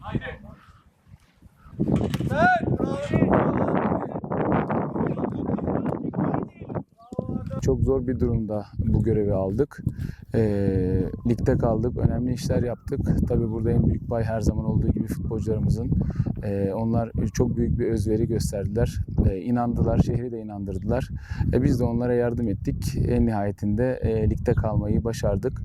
Haydi. Sen bravo. Çok zor bir durumda bu görevi aldık. E, ligde kaldık, önemli işler yaptık. Tabii burada en büyük pay her zaman olduğu gibi futbolcularımızın. E, onlar çok büyük bir özveri gösterdiler. E, inandılar, şehri de inandırdılar. E, biz de onlara yardım ettik. En nihayetinde e, ligde kalmayı başardık.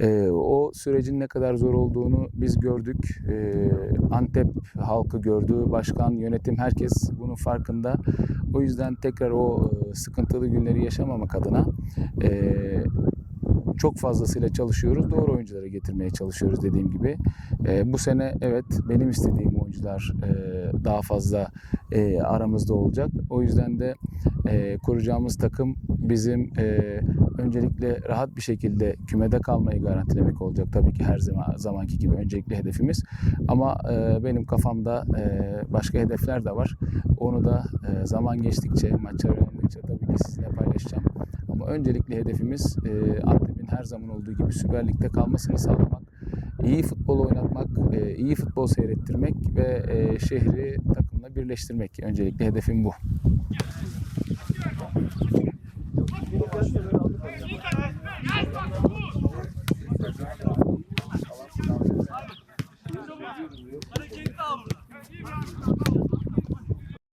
E, o sürecin ne kadar zor olduğunu biz gördük. E, Antep halkı gördü, başkan, yönetim herkes bunun farkında. O yüzden tekrar o sıkıntılı günleri yaşamamak adına e, çok fazlasıyla çalışıyoruz. Doğru oyuncuları getirmeye çalışıyoruz dediğim gibi. E, bu sene evet benim istediğim oyuncular e, daha fazla e, aramızda olacak. O yüzden de e, kuracağımız takım bizim e, öncelikle rahat bir şekilde kümede kalmayı garantilemek olacak. Tabii ki her zaman zamanki gibi öncelikli hedefimiz. Ama e, benim kafamda e, başka hedefler de var. Onu da e, zaman geçtikçe, maçlar oynandıkça tabii ki sizinle paylaşacağım. Ama öncelikli hedefimiz e, her zaman olduğu gibi Süper Lig'de kalmasını sağlamak, iyi futbol oynatmak, e, iyi futbol seyrettirmek ve e, şehri takımla birleştirmek. Öncelikli hedefim bu.